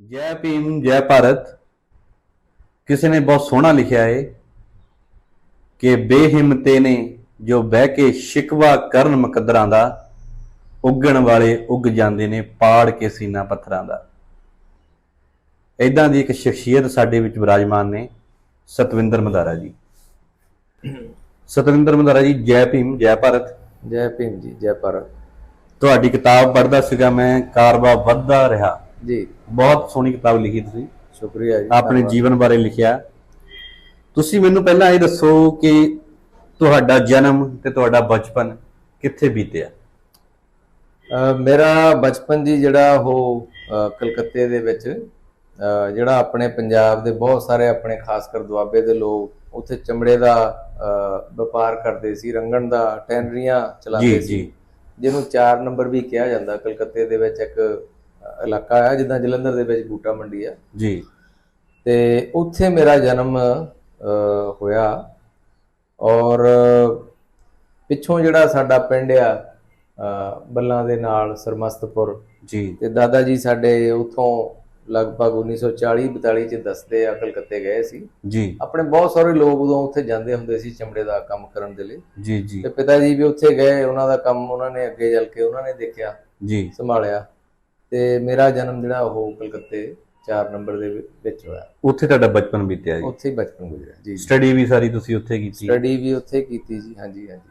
ਜੈ ਭੀਮ ਜੈ ਭਾਰਤ। ਕਿਸੇ ਨੇ ਬਹੁਤ ਸੋਹਣਾ ਲਿਖਿਆ ਹੈ ਕਿ ਬੇਹਿੰਮਤੇ ਨੇ ਜੋ ਬਹਿ ਕੇ ਸ਼ਿਕਵਾ ਕਰਨ ਮੁਕੱਦਰਾਂ ਦਾ ਉੱਗਣ ਵਾਲੇ ਉੱਗ ਜਾਂਦੇ ਨੇ ਪਾੜ ਕੇ ਸੀਨਾ ਪੱਥਰਾਂ ਦਾ। ਇਦਾਂ ਦੀ ਇੱਕ ਸ਼ਖਸੀਅਤ ਸਾਡੇ ਵਿੱਚ ਵਿਰਾਜਮਾਨ ਨੇ ਸਤਵਿੰਦਰ ਮਦਾਰਾ ਜੀ। ਸਤਵਿੰਦਰ ਮਦਾਰਾ ਜੀ ਜੈ ਭੀਮ ਜੈ ਭਾਰਤ। ਜੈ ਭੀਮ ਜੀ ਜੈ ਭਾਰਤ। ਤੁਹਾਡੀ ਕਿਤਾਬ ਪੜ੍ਹਦਾ ਸੀਗਾ ਮੈਂ ਕਾਰਵਾ ਵੱਧਦਾ ਰਿਹਾ। ਜੀ। ਬਹੁਤ ਸੋਹਣੀ ਕਿਤਾਬ ਲਿਖੀ ਤੁਸੀਂ। ਸ਼ੁਕਰੀਆ ਜੀ ਆਪਣੇ। ਜੀਵਨ ਬਾਰੇ ਲਿਖਿਆ। ਤੁਸੀਂ ਮੈਨੂੰ ਪਹਿਲਾਂ ਇਹ ਦੱਸੋ ਕਿ ਤੁਹਾਡਾ ਜਨਮ ਤੇ ਤੁਹਾਡਾ ਬਚਪਨ ਕਿੱਥੇ ਬੀਤਿਆ? ਮੇਰਾ ਬਚਪਨ ਜੀ ਜਿਹੜਾ ਉਹ ਕਲਕੱਤੇ ਦੇ ਵਿੱਚ ਜਿਹੜਾ ਆਪਣੇ ਪੰਜਾਬ ਦੇ ਬਹੁਤ ਸਾਰੇ ਆਪਣੇ ਖਾਸ ਕਰ ਦੁਆਬੇ ਦੇ ਲੋਕ ਉੱਥੇ ਚਮੜੇ ਦਾ ਵਪਾਰ ਕਰਦੇ ਸੀ ਰੰਗਣ ਦਾ ਟੈਨਰੀਆਂ ਚਲਾਉਂਦੇ ਸੀ। ਜਿਹਨੂੰ 4 ਨੰਬਰ ਵੀ ਕਿਹਾ ਜਾਂਦਾ ਕਲਕੱਤੇ ਦੇ ਵਿੱਚ ਇੱਕ ਇਲਾਕਾ ਆ ਜਿੱਦਾਂ ਜਲੰਧਰ ਦੇ ਵਿੱਚ ਬੂਟਾ ਮੰਡੀ ਆ। ਜੀ। ਤੇ ਉੱਥੇ ਮੇਰਾ ਜਨਮ ਹੋਇਆ। ਔਰ ਪਿੱਛੋਂ ਜਿਹੜਾ ਸਾਡਾ ਪਿੰਡ ਆ ਬੱਲਾਂ ਦੇ ਨਾਲ ਸਰਮਸਤਪੁਰ। ਜੀ। ਤੇ ਦਾਦਾ ਜੀ ਸਾਡੇ ਉਥੋਂ ਲਗਭਗ 1940 42 ਚ ਦੱਸਦੇ ਆ ਕਲਕੱਤੇ ਗਏ ਸੀ। ਜੀ। ਆਪਣੇ ਬਹੁਤ ਸਾਰੇ ਲੋਕ ਉਦੋਂ ਉੱਥੇ ਜਾਂਦੇ ਹੁੰਦੇ ਸੀ ਚਮੜੇ ਦਾ ਕੰਮ ਕਰਨ ਦੇ ਲਈ। ਜੀ ਜੀ। ਤੇ ਪਿਤਾ ਜੀ ਵੀ ਉੱਥੇ ਗਏ ਉਹਨਾਂ ਦਾ ਕੰਮ ਉਹਨਾਂ ਨੇ ਅੱਗੇ ਚੱਲ ਕੇ ਉਹਨਾਂ ਨੇ ਦੇਖਿਆ ਜੀ। ਸੰਭਾਲਿਆ। ਤੇ ਮੇਰਾ ਜਨਮ ਜਿਹੜਾ ਉਹ ਕਲਕੱਤੇ 4 ਨੰਬਰ ਦੇ ਵਿੱਚ ਹੋਇਆ। ਉੱਥੇ ਤੁਹਾਡਾ ਬਚਪਨ ਬੀਤਿਆ ਜੀ? ਉੱਥੇ ਹੀ ਬਚਪਨ ਗੁਜ਼ਰਿਆ ਜੀ। ਸਟੱਡੀ ਵੀ ਸਾਰੀ ਤੁਸੀਂ ਉੱਥੇ ਕੀਤੀ? ਸਟੱਡੀ ਵੀ ਉੱਥੇ ਕੀਤੀ ਜੀ ਹਾਂਜੀ ਹਾਂਜੀ।